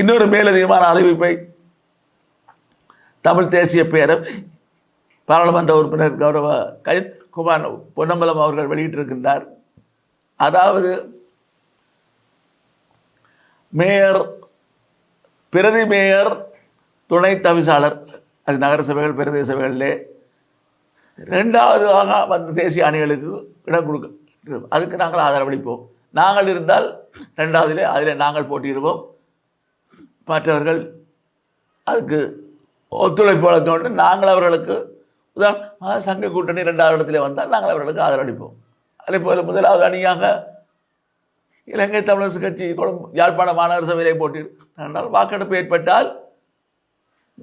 இன்னொரு மேலதிகமான அறிவிப்பை தமிழ் தேசிய பேரவை பாராளுமன்ற உறுப்பினர் கௌரவ கை குமார் பொன்னம்பலம் அவர்கள் வெளியிட்டிருக்கின்றார். அதாவது மேயர் பிரதி மேயர் துணை தவிசாளர் அது நகர சபைகள் பிரதேச சபைகளிலே ரெண்டாவது வந்த தேசிய அணிகளுக்கு இடம் கொடுக்க அதுக்கு நாங்கள் ஆதரவளிப்போம். நாங்கள் இருந்தால் ரெண்டாவதுலே அதில் நாங்கள் போட்டியிடுவோம். மற்றவர்கள் அதுக்கு ஒத்துழைப்பு வழங்கொண்டு நாங்கள் அவர்களுக்கு உதாரணமாக சங்க கூட்டணி ரெண்டாவது இடத்துல வந்தால் நாங்கள் அவர்களுக்கு ஆதரவளிப்போம். அதே போல் முதலாவது அணியாக இலங்கை தமிழரசு கட்சி கொழும்பு யாழ்ப்பாண மாநகர சபையிலே போட்டியிட்டால் வாக்கெடுப்பு ஏற்பட்டால்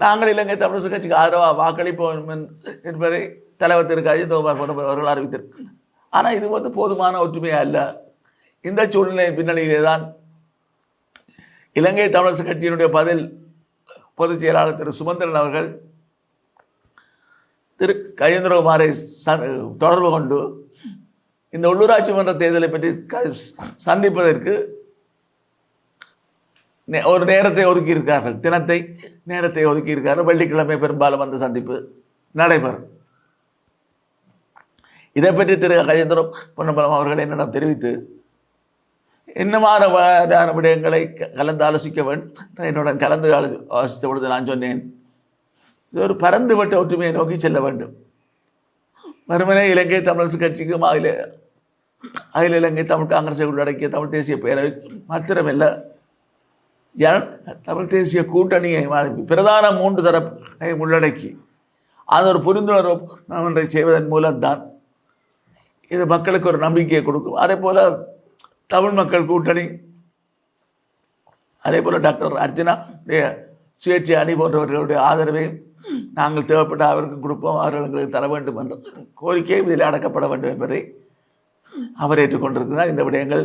நாங்கள் இலங்கை தமிழரசு கட்சிக்கு ஆதரவாக வாக்களிப்போம் என்பதை தலைவர் திரு அஜித் குமார் அவர்கள் அறிவித்திருக்கிறார். ஆனால் இது வந்து போதுமான ஒற்றுமையாக அல்ல இந்த சூழ்நிலை பின்னணியிலே தான் இலங்கை தமிழரசு கட்சியினுடைய பதில் பொதுச் செயலாளர் திரு சுமந்திரன் அவர்கள் திரு கஜேந்திரகுமாரை ச- தொடர்பு கொண்டு இந்த உள்ளூராட்சி மன்ற தேர்தலை பற்றி க- சந்திப்பதற்கு நே- ஒரு நேரத்தை ஒதுக்கியிருக்கார்கள். தினத்தை நேரத்தை ஒதுக்கியிருக்கார்கள். வெள்ளிக்கிழமை பெரும்பாலும் அந்த சந்திப்பு நடைபெறும். இதை பற்றி திரு கஜேந்திரம் பொன்னம்பலம் அவர்கள் என்னிடம் தெரிவித்து என்னமான விடயங்களை கலந்து ஆலோசிக்க வேண்டும் என்னுடன் கலந்து ஆலோ- ஆலோசித்த பொழுது நான் சொன்னேன் இது ஒரு பறந்துவிட்ட ஒற்றுமையை நோக்கி செல்ல வேண்டும். மறுமனே இலங்கை தமிழரசு கட்சிக்கும் அகில அகில இலங்கை தமிழ் காங்கிரஸை உள்ளடக்கிய தமிழ் தேசிய பேரவை மாத்திரமல்ல. ஜன தமிழ் தேசிய கூட்டணியை பிரதான மூன்று தரப்பை உள்ளடக்கி அது ஒரு புரிந்துணர்வு ஒன்றை செய்வதன் மூலம்தான். இது மக்களுக்கு ஒரு நம்பிக்கையை கொடுக்கும். அதே போல தமிழ் மக்கள் கூட்டணி. அதே போல் டாக்டர் அர்ஜுனா சுயேட்சை அணி போன்றவர்களுடைய ஆதரவை நாங்கள் தேவைப்பட்ட அவருக்கும் கொடுப்போம். அவர்கள் எங்களுக்கு தர வேண்டும் என்ற கோரிக்கையும் இதில் அடக்கப்பட வேண்டும் என்பதை அவர் ஏற்றுக்கொண்டிருக்கிறார். இந்த விடயங்கள்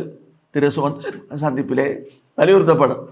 திரு சுமந்த் சந்திப்பிலே வலியுறுத்தப்படும்.